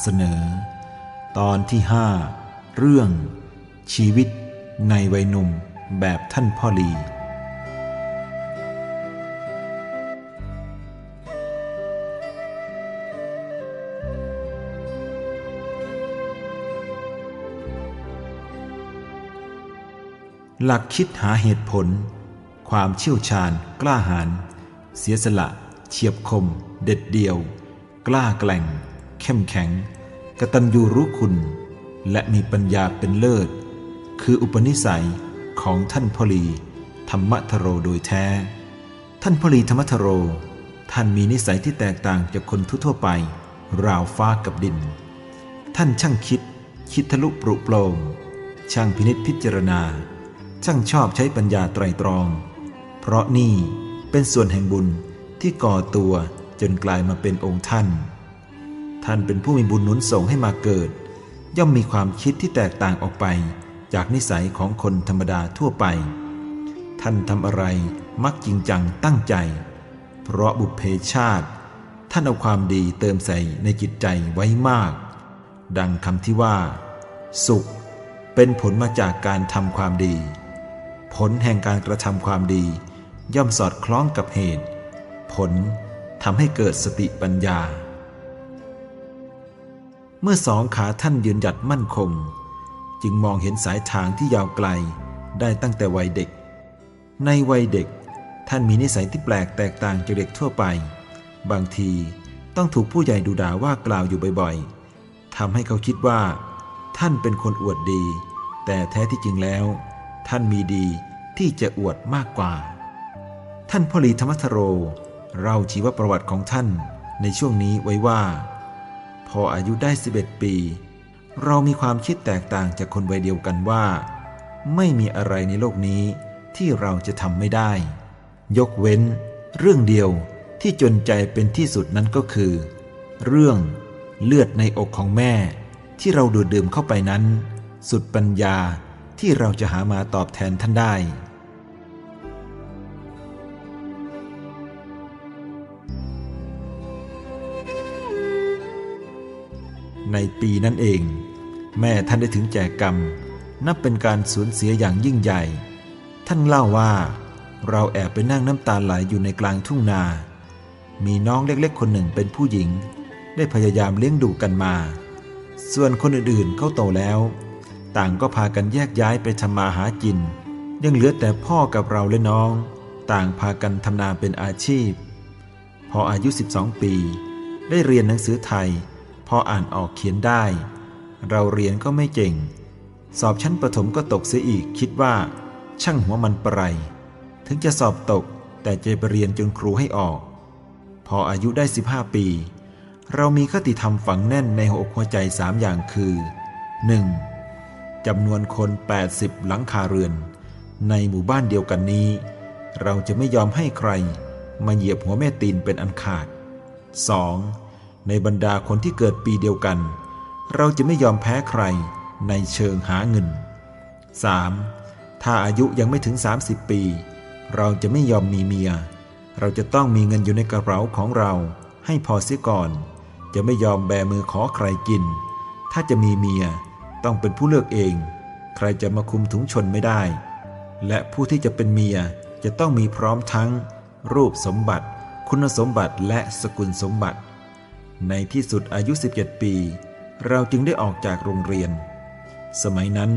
เสนอ ตอนที่ห้าเรื่อง ชีวิตในวัยหนุ่มแบบท่านพ่อลี หลักคิดหาเหตุผล ความเชี่ยวชาญ กล้าหาญเสียสละ เฉียบคม เด็ดเดี่ยว กล้าแกล่ง เข้มแข็ง กตัญญูรู้คุณ และมีปัญญาเป็นเลิศ คืออุปนิสัยของท่านพลีธรรมทโรโดยแท้ ท่านพลีธรรมทโร ท่านมีนิสัยที่แตกต่างจากคนทั่วไป ราวฟ้ากับดิน ท่านช่างคิด คิดทะลุปรุโปรงช่างพินิษพิจารณา ช่างชอบใช้ปัญญาไตรตรอง เพราะนี่เป็นส่วนแห่งบุญที่ก่อตัวจนกลายมาเป็นองค์ท่าน ท่านเป็นผู้มีบุญหนุนส่งให้มาเกิด ย่อมมีความคิดที่แตกต่างออกไป จากนิสัยของคนธรรมดาทั่วไป ท่านทำอะไรมักจริงจังตั้งใจ เพราะบุพเพชาติ ท่านเอาความดีเติมใส่ในจิตใจไว้มาก ดังคำที่ว่า สุข เป็นผลมาจากการทำความดี ผลแห่งการกระทำความดี ย่อมสอดคล้องกับเหตุ ผลทำให้เกิดสติปัญญา เมื่อสองขาท่านยืนหยัดมั่นคง จึงมองเห็นสายทางที่ยาวไกลได้ตั้งแต่วัยเด็ก ในวัยเด็กท่านมีนิสัยที่แปลกแตกต่างจากเด็กทั่วไป บางทีต้องถูกผู้ใหญ่ดูด่าว่ากล่าวอยู่บ่อยๆทำให้เขาคิดว่า ท่านเป็นคนอวดดี แต่แท้ที่จริงแล้ว ท่านมีดีที่จะอวดมากกว่า ท่านพอลีธรรมทโร เราชีวประวัติของท่านในช่วงนี้ไว้ว่า ออายุได้ 11 ปี เรามีความคิดแตกต่างจากคนวัยเดียวกันว่า ไม่มีอะไรในโลกนี้ที่เราจะทำไม่ได้ ยกเว้น เรื่องเดียวที่จนใจเป็นที่สุดนั้นก็คือ เรื่องเลือดในอกของแม่ ที่เราดูดดื่มเข้าไปนั้น สุดปัญญาที่เราจะหามาตอบแทนท่านได้ ในปีนั้นเอง แม่ท่านได้ถึงแจกกรรม นับเป็นการสูญเสียอย่างยิ่งใหญ่ ท่านเล่าว่า เราแอบไปนั่งน้ำตาไหลอยู่ในกลางทุ่งนา มีน้องเล็กๆ คนหนึ่งเป็นผู้หญิง ได้พยายามเลี้ยงดูกันมา ส่วนคนอื่นๆเขาโตแล้ว ต่างก็พากันแยกย้ายไปทำมาหากิน ยังเหลือแต่พ่อกับเราและน้อง ต่างพากันทำนาเป็นอาชีพ พออายุ 12 ปี ได้เรียนหนังสือไทย พออ่านออกเขียนได้ เราเรียนก็ไม่เก่ง สอบชั้นประถมก็ตกเสียอีกคิดว่า ช่างหัวมันปะไรถึงจะสอบตกแต่จะไปเรียนจนครูให้ออก พออายุได้ 15 ปี เรามีคติธรรมฝังแน่นในหัวอกหัวใจสามอย่างคือ 1. จำนวนคน 80 หลังคาเรือน ในหมู่บ้านเดียวกันนี้ เราจะไม่ยอมให้ใคร มาเหยียบหัวแม่ตีนเป็นอันขาด 2. ในบรรดาคนที่เกิดปีเดียวกัน เราจะไม่ยอมแพ้ใครในเชิงหาเงิน 3. ถ้าอายุยังไม่ถึง 30 ปี เราจะไม่ยอมมีเมีย เราจะต้องมีเงินอยู่ในกระเป๋าของเรา ให้พอเสียก่อน จะไม่ยอมแบมือขอใครกิน ถ้าจะมีเมียต้องเป็นผู้เลือกเอง ใครจะมาคุมถุงชนไม่ได้ และผู้ที่จะเป็นเมียจะต้องมีพร้อมทั้ง รูปสมบัติ คุณสมบัติและสกุลสมบัติ ในที่สุดอายุ 17 ปี เราจึงได้ออกจากโรงเรียน สมัยนั้น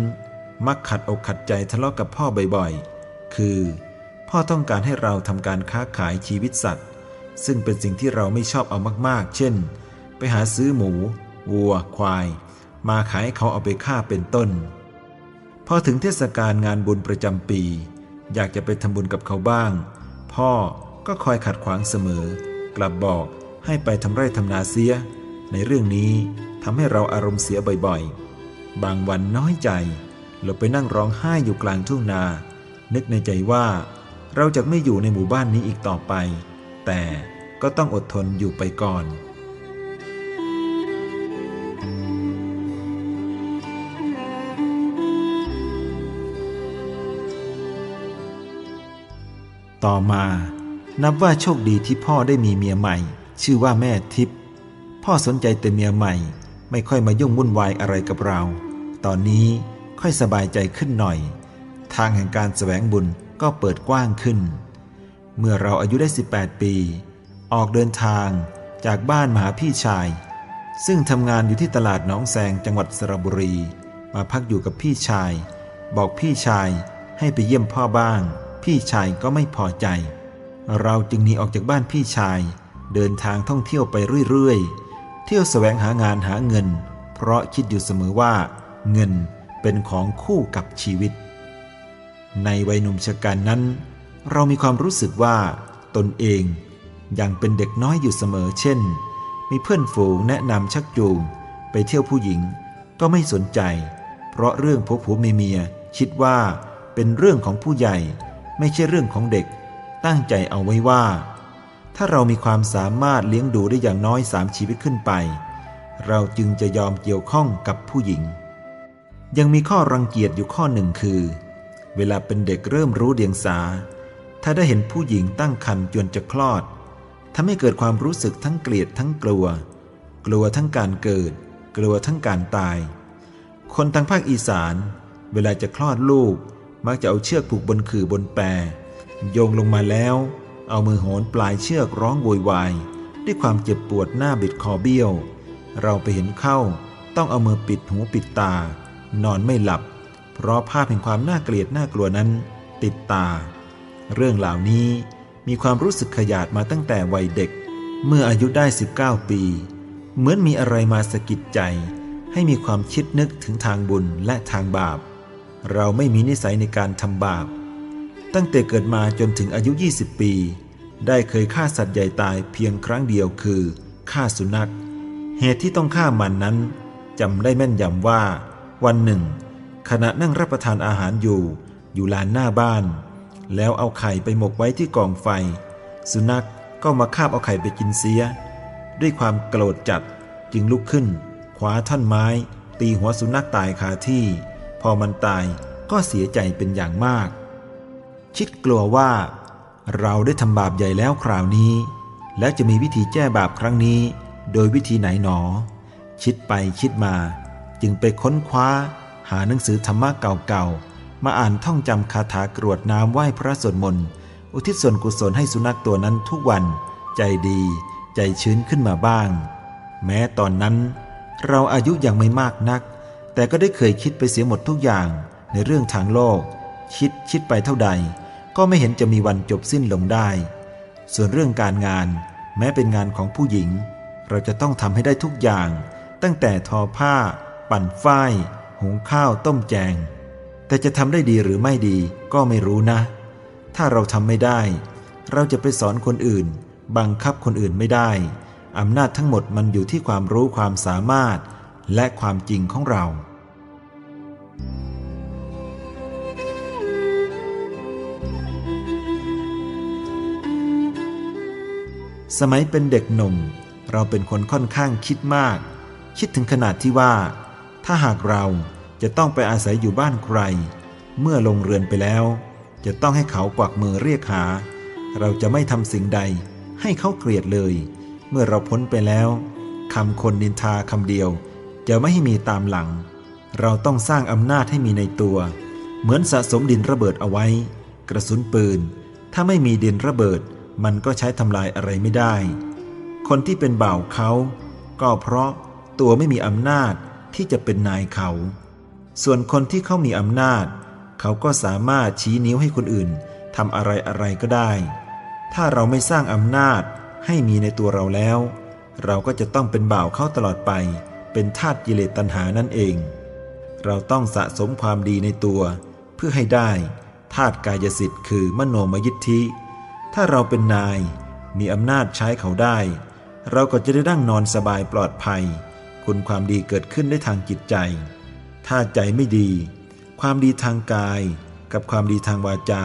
มักขัดอกขัดใจทะเลาะกับพ่อบ่อยๆ คือ พ่อต้องการให้เราทำการค้าขายชีวิตสัตว์ ซึ่งเป็นสิ่งที่เราไม่ชอบเอามากๆ เช่น ไปหาซื้อหมู วัว ควาย มาขายให้เขาเอาไปฆ่าเป็นต้น พอถึงเทศกาลงานบุญประจำปี อยากจะไปทำบุญกับเขาบ้าง พ่อก็คอยขัดขวางเสมอ กลับบอก ให้ไปทำไร่ทำนาเสีย ในเรื่องนี้ทำให้เราอารมณ์เสียบ่อยๆ บางวันน้อยใจเราไปนั่งร้องไห้อยู่กลางทุ่งนา นึกในใจว่า เราจะไม่อยู่ในหมู่บ้านนี้อีกต่อไป แต่ก็ต้องอดทนอยู่ไปก่อนต่อมานับว่าโชคดีที่พ่อได้มีเมียใหม่ ชื่อว่าแม่ทิพย์พ่อสนใจแต่เมียใหม่ ไม่ค่อยมายุ่งวุ่นวายอะไรกับเรา ตอนนี้ค่อยสบายใจขึ้นหน่อย ทางแห่งการแสวงบุญก็เปิดกว้างขึ้น เมื่อเราอายุได้ 18 ปี ออกเดินทางจากบ้านมาหาพี่ชาย ซึ่งทำงานอยู่ที่ตลาดหนองแสงจังหวัดสระบุรี มาพักอยู่กับพี่ชาย บอกพี่ชายให้ไปเยี่ยมพ่อบ้าง พี่ชายก็ไม่พอใจ เราจึงหนีออกจากบ้านพี่ชาย เดินทางท่องเที่ยวไปเรื่อยๆ เที่ยวแสวงหางานหาเงิน เพราะคิดอยู่เสมอว่า เงินเป็นของคู่กับชีวิต ในวัยหนุ่มชะกันนั้น เรามีความรู้สึกว่า ตนเองยังเป็นเด็กน้อยอยู่เสมอ เช่น มีเพื่อนฝูงแนะนำชักจูง ไปเที่ยวผู้หญิงก็ไม่สนใจ เพราะเรื่องผัวผัวเมียเมียคิดว่าเป็นเรื่องของผู้ใหญ่ ไม่ใช่เรื่องของเด็ก ตั้งใจเอาไว้ว่า ถ้าเรามีความสามารถเลี้ยงดูได้อย่างน้อยสามชีวิตขึ้นไป เราจึงจะยอมเกี่ยวข้องกับผู้หญิง ยังมีข้อรังเกียจอยู่ข้อหนึ่งคือ เวลาเป็นเด็กเริ่มรู้เดียงสา ถ้าได้เห็นผู้หญิงตั้งครรภ์จนจะคลอดทำให้เกิดความรู้สึกทั้งเกลียดทั้งกลัว กลัวทั้งการเกิด กลัวทั้งการตาย คนทางภาคอีสาน เวลาจะคลอดลูก มักจะเอาเชือกผูกบนขื่อบนแปรโยงลงมาแล้ว เอามือโหนปลายเชือกร้องโวยวายด้วยความเจ็บปวดหน้าบิดคอเบี้ยว เราไปเห็นเข้า ต้องเอามือปิดหูปิดตา นอนไม่หลับ เพราะภาพแห่งความน่าเกลียดน่ากลัวนั้น ติดตา เรื่องเหล่านี้มีความรู้สึกขยาดมาตั้งแต่วัยเด็ก เมื่ออายุได้ 19 ปี เหมือนมีอะไรมาสะกิดใจ ให้มีความคิดนึกถึงทางบุญและทางบาป เราไม่มีนิสัยในการทำบาป ตั้งแต่เกิดมาจนถึงอายุ 20 ปี ได้เคยฆ่าสัตว์ใหญ่ตายเพียงครั้งเดียวคือฆ่าสุนัข เหตุที่ต้องฆ่ามันนั้นจำได้แม่นยำว่า วันหนึ่ง ขณะนั่งรับประทานอาหารอยู่ อยู่ลานหน้าบ้าน แล้วเอาไข่ไปหมกไว้ที่กองไฟ สุนัขก็มาคาบเอาไข่ไปกินเสีย ด้วยความโกรธจัดจึงลุกขึ้นคว้าท่อนไม้ ตีหัวสุนัขตายคาที่ พอมันตายก็เสียใจเป็นอย่างมาก คิดกลัวว่า เราได้ทำบาปใหญ่แล้วคราวนี้ แล้วจะมีวิธีแก้บาปครั้งนี้ โดยวิธีไหนหนอ คิดไปคิดมา จึงไปค้นคว้า หาหนังสือธรรมะเก่าๆ มาอ่านท่องจำคาถากรวดน้ำไหว้พระสวดมนต์อุทิศส่วนกุศลให้สุนัขตัวนั้นทุกวัน ใจดี ใจชื้นขึ้นมาบ้าง แม้ตอนนั้น เราอายุยังไม่มากนัก แต่ก็ได้เคยคิดไปเสียหมดทุกอย่างในเรื่องทางโลก คิดคิดไปเท่าใด ก็ไม่เห็นจะมีวันจบสิ้นลงได้ ส่วนเรื่องการงานแม้เป็นงานของผู้หญิง เราจะต้องทำให้ได้ทุกอย่าง ตั้งแต่ทอผ้า ปั่นฝ้ายหุงข้าวต้มแจง แต่จะทำได้ดีหรือไม่ดีก็ไม่รู้นะ ถ้าเราทำไม่ได้ เราจะไปสอนคนอื่น บังคับคนอื่นไม่ได้อำนาจทั้งหมดมันอยู่ที่ความรู้ความสามารถ และความจริงของเรา สมัยเป็นเด็กหนุ่ม เราเป็นคนค่อนข้างคิดมาก คิดถึงขนาดที่ว่า ถ้าหากเราจะต้องไปอาศัยอยู่บ้านใคร เมื่อลงเรือนไปแล้ว จะต้องให้เขากวักมือเรียกหา เราจะไม่ทำสิ่งใดให้เขาเกลียดเลย เมื่อเราพ้นไปแล้วคำคนนินทาคำเดียว จะไม่ให้มีตามหลัง เราต้องสร้างอำนาจให้มีในตัว เหมือนสะสมดินระเบิดเอาไว้ กระสุนปืน ถ้าไม่มีดินระเบิด มันก็ใช้ทำลายอะไรไม่ได้ คนที่เป็นบ่าวเขา ก็เพราะตัวไม่มีอำนาจที่จะเป็นนายเขา ส่วนคนที่เขามีอำนาจ เขาก็สามารถชี้นิ้วให้คนอื่นทำอะไรอะไรก็ได้ ถ้าเราไม่สร้างอำนาจให้มีในตัวเราแล้ว เราก็จะต้องเป็นบ่าวเขาตลอดไป เป็นทาสกิเลสตัณหานั่นเอง เราต้องสะสมความดีในตัว เพื่อให้ได้ธาตุกายสิทธิ์คือมโนมยิทธิ ถ้าเราเป็นนาย มีอำนาจใช้เขาได้ เราก็จะได้นั่งนอนสบายปลอดภัย คุณความดีเกิดขึ้นได้ทางจิตใจ ถ้าใจไม่ดี ความดีทางกาย กับความดีทางวาจา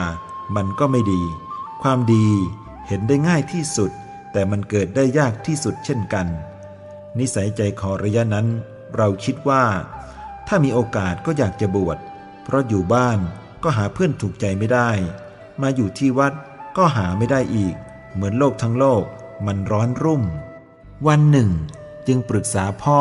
มันก็ไม่ดี ความดีเห็นได้ง่ายที่สุด แต่มันเกิดได้ยากที่สุดเช่นกัน นิสัยใจคอระยะนั้น เราคิดว่า ถ้ามีโอกาสก็อยากจะบวช เพราะอยู่บ้านก็หาเพื่อนถูกใจไม่ได้ มาอยู่ที่วัด ก็หาไม่ได้อีก เหมือนโลกทั้งโลกมันร้อนรุ่ม วันหนึ่ง จึงปรึกษาพ่อ